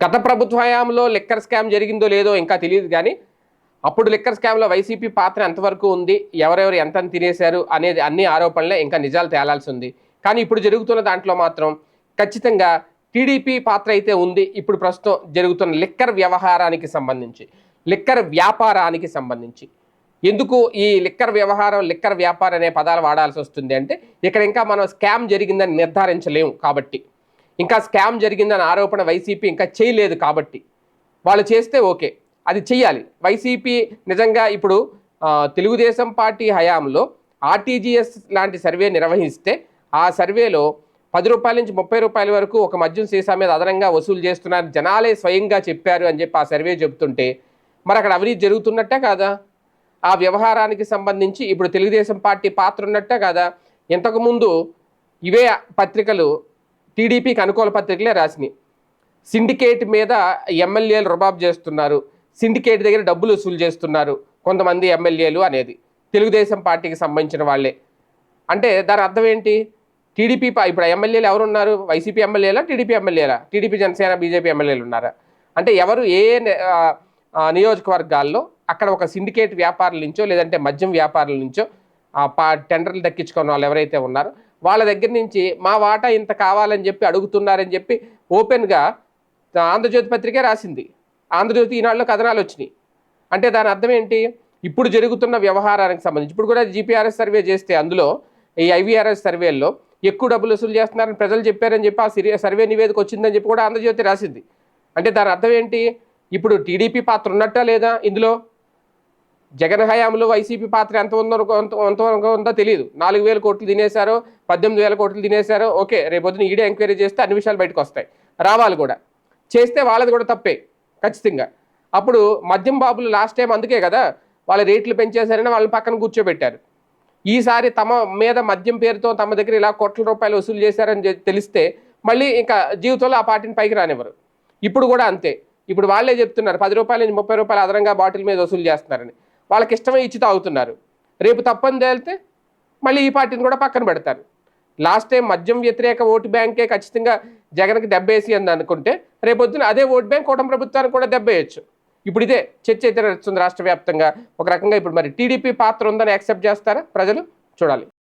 గత ప్రభుత్వ హయాంలో లిక్కర్ స్కామ్ జరిగిందో లేదో ఇంకా తెలియదు కానీ అప్పుడు లిక్కర్ స్కామ్లో వైసీపీ పాత్ర ఎంతవరకు ఉంది ఎవరెవరు ఎంత తినేశారు అనేది అన్ని ఆరోపణలే ఇంకా నిజాలు తేలాల్సి ఉంది. కానీ ఇప్పుడు జరుగుతున్న దాంట్లో మాత్రం ఖచ్చితంగా టీడీపీ పాత్ర అయితే ఉంది. ఇప్పుడు ప్రస్తుతం జరుగుతున్న లిక్కర్ వ్యవహారానికి సంబంధించి లిక్కర్ వ్యాపారానికి సంబంధించి. ఎందుకు ఈ లిక్కర్ వ్యవహారం లిక్కర్ వ్యాపారం అనే పదాలు వాడాల్సి వస్తుంది అంటే ఇక్కడ ఇంకా మనం స్కామ్ జరిగిందని నిర్ధారించలేము కాబట్టి. ఇంకా స్కామ్ జరిగిందని ఆరోపణ వైసీపీ ఇంకా చేయలేదు కాబట్టి. వాళ్ళు చేస్తే ఓకే. అది చెయ్యాలి. వైసీపీ నిజంగా ఇప్పుడు తెలుగుదేశం పార్టీ హయాంలో ఆర్టీజీఎస్ లాంటి సర్వే నిర్వహిస్తే ఆ సర్వేలో పది రూపాయల నుంచి ముప్పై రూపాయల వరకు ఒక మద్యం సీసా మీద అదనంగా వసూలు చేస్తున్నారు. జనాలే స్వయంగా చెప్పారు అని చెప్పి ఆ సర్వే చెబుతుంటే మరి అక్కడ అవినీతి జరుగుతున్నట్టే కాదా? ఆ వ్యవహారానికి సంబంధించి ఇప్పుడు తెలుగుదేశం పార్టీ పాత్ర ఉన్నట్టే కాదా? ఇంతకుముందు ఇవే పత్రికలు టీడీపీకి అనుకూల పత్రికలే రాసినాయి. సిండికేట్ మీద ఎమ్మెల్యేలు రుబాబ్ చేస్తున్నారు. సిండికేట్ దగ్గర డబ్బులు వసూలు చేస్తున్నారు కొంతమంది ఎమ్మెల్యేలు అనేది. తెలుగుదేశం పార్టీకి సంబంధించిన వాళ్ళే. అంటే దాని అర్థం ఏంటి? టీడీపీ ఇప్పుడు ఎమ్మెల్యేలు ఎవరు ఉన్నారు వైసీపీ ఎమ్మెల్యేలా టీడీపీ ఎమ్మెల్యేలా? టీడీపీ జనసేన బీజేపీ ఎమ్మెల్యేలు ఉన్నారా? అంటే ఎవరు ఏ నియోజకవర్గాల్లో అక్కడ ఒక సిండికేట్ వ్యాపారుల నుంచో లేదంటే మద్యం వ్యాపారుల నుంచో ఆ పా టెండర్లు దక్కించుకున్న వాళ్ళు ఎవరైతే ఉన్నారో వాళ్ళ దగ్గర నుంచి మా వాటా ఇంత కావాలని చెప్పి అడుగుతున్నారని చెప్పి ఓపెన్గా ఆంధ్రజ్యోతి పత్రికే రాసింది. ఆంధ్రజ్యోతి ఈనాడులో కథనాలు వచ్చినాయి. అంటే దాని అర్థం ఏంటి? ఇప్పుడు జరుగుతున్న వ్యవహారానికి సంబంధించి ఇప్పుడు కూడా జీపీఆర్ఎస్ సర్వే చేస్తే అందులో ఈ ఐవీఆర్ఎస్ సర్వేల్లో ఎక్కువ డబ్బులు వసూలు చేస్తున్నారని ప్రజలు చెప్పారని చెప్పి ఆ సిరి- సర్వే నివేదిక వచ్చిందని చెప్పి కూడా ఆంధ్రజ్యోతి రాసింది. అంటే దాని అర్థం ఏంటి? ఇప్పుడు టీడీపీ పాత్ర ఉన్నట్టా లేదా ఇందులో? జగన్ హయాంలో వైసీపీ పాత్ర ఎంత ఉందో ఎంత ఎంతవరకు ఉందో తెలియదు నాలుగు వేల కోట్లు తినేశారు పద్దెనిమిది వేల కోట్లు తినేశారు ఓకే రేపొద్దున ఈడే ఎంక్వైరీ చేస్తే అన్ని విషయాలు బయటకు వస్తాయి. రావాలి కూడా. చేస్తే వాళ్ళది కూడా తప్పే ఖచ్చితంగా. అప్పుడు మద్యం బాబులు లాస్ట్ టైం అందుకే కదా వాళ్ళ రేట్లు పెంచేశారని వాళ్ళని పక్కన కూర్చోబెట్టారు. ఈసారి తమ మీద మద్యం పేరుతో తమ దగ్గర ఇలా కోట్ల రూపాయలు వసూలు చేశారని తెలిస్తే మళ్ళీ ఇంకా జీవితంలో ఆ పార్టీని పైకి రానివ్వరు. ఇప్పుడు కూడా అంతే. ఇప్పుడు వాళ్ళే చెప్తున్నారు పది రూపాయల నుంచి ముప్పై రూపాయలు అదనంగా బాటిల్ మీద వసూలు చేస్తున్నారని. వాళ్ళకి ఇష్టమే ఇచ్చి తాగుతున్నారు. రేపు తప్పని తేలితే మళ్ళీ ఈ పార్టీని కూడా పక్కన పెడతారు. లాస్ట్ టైం మద్యం వ్యతిరేక ఓటు బ్యాంకే ఖచ్చితంగా జగన్కి దెబ్బేసి అని అనుకుంటే రేపొద్దున అదే ఓటు బ్యాంక్ కూటమి ప్రభుత్వానికి కూడా దెబ్బేయచ్చు ఇప్పుడు ఇదే చర్చ అయితే నడుస్తుంది రాష్ట్ర వ్యాప్తంగా. ఒక రకంగా ఇప్పుడు మరి టీడీపీ పాత్ర ఉందని యాక్సెప్ట్ చేస్తారా ప్రజలు? చూడాలి.